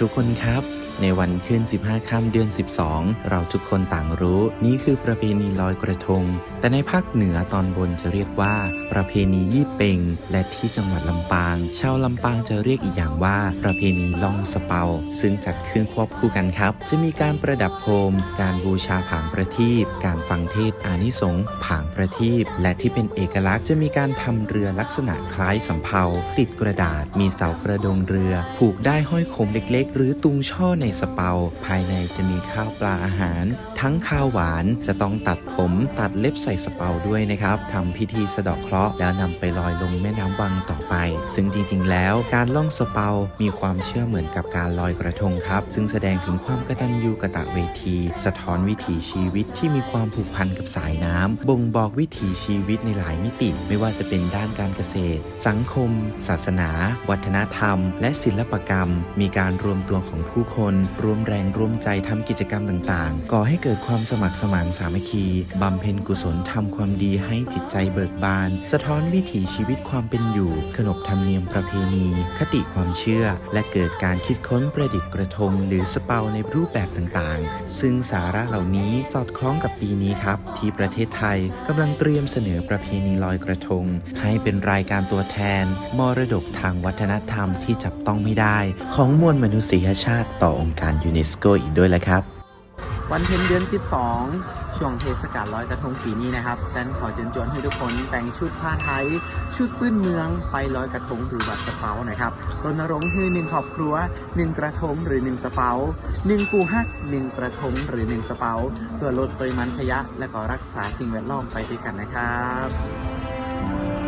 ทุกคนครับในวันขึ้น 15 ค่ำเดือน 12 เราทุกคนต่างรู้ นี่คือประเพณีลอยกระทง แต่ในภาคเหนือตอนบนจะเรียกว่า ประเพณียี่เปงและที่จังหวัดลำปาง ชาวลำปางจะเรียกอีกอย่างว่า ประเพณีล่องสเปา ซึ่งจัดขึ้นควบคู่กันครับ จะมีการประดับโคม การบูชาผางประทีปการฟังเทศอานิสงส์ผางประทีปและที่เป็นเอกลักษณ์จะมีการทำเรือลักษณะคล้ายสำเภา ติดกระดาษ มีเสากระดงเรือ ผูกได้ห้อยโคมเล็ก ๆ หรือตุงช่อในสเปา ภายในจะมีข้าวปลาอาหาร ทั้งข้าวหวานจะต้องตัดผมตัดเล็บใส่สเปาด้วยนะครับทำพิธีสะดาะเคราะห์แล้วนำไปลอยลงแม่น้ำวังต่อไป ซึ่งจริงๆ แล้วการล่องสเปา มีความเชื่อเหมือนกับการลอยกระทงครับ ซึ่งแสดงถึงความกตัญญูกะตะเวที สะท้อนวิถีชีวิตที่มีความผูกพันกับสายน้ำบ่งบอกวิถีชีวิตในหลายมิติ ไม่ว่าจะเป็นด้านการเกษตร สังคม ศาสนา วัฒนธรรม และศิลปกรรม มีการรวมตัวของผู้คนร่วมแรงร่วมใจทำกิจกรรมต่างๆ ก่อให้เกิดิดความสมัครสมานสามัคคีบำเพ็ญกุศลทำความดีให้จิตใจเบิกบาน สะท้อนวิถีชีวิตความเป็นอยู่ ขนบธรรมเนียมประเพณี คติความเชื่อ และเกิดการคิดค้นประดิษฐ์กระทง หรือสเปาในรูปแบบต่างๆ ซึ่งสาระเหล่านี้สอดคล้องกับปีนี้ครับ ที่ประเทศไทยกำลังเตรียมเสนอประเพณีลอยกระทง ให้เป็นรายการตัวแทน มรดกทางวัฒนธรรมที่จับต้องไม่ได้ ของมวลมนุษยชาติต่อองค์การยูเนสโกอีกด้วยละครับ วันเพ็ญเดือน 12 ช่วงเทศกาลลอยกระทงปีนี้นะครับแซนขอเชิญชวนให้ทุกคนแต่งชุดผ้าไทย ชุดปื้นเมืองไปลอยกระทงหรือวัดสเปานะครับรณรงค์คือหนึ่งครอบครัวหนึ่งกระทงหรือหนึ่งสเปาหนึ่งกูฮักหนึ่งกระทงหรือหนึ่งสเปาเพื่อลดปริมาณขยะและก็รักษาสิ่งแวดล้อมไปด้วยกันนะครับ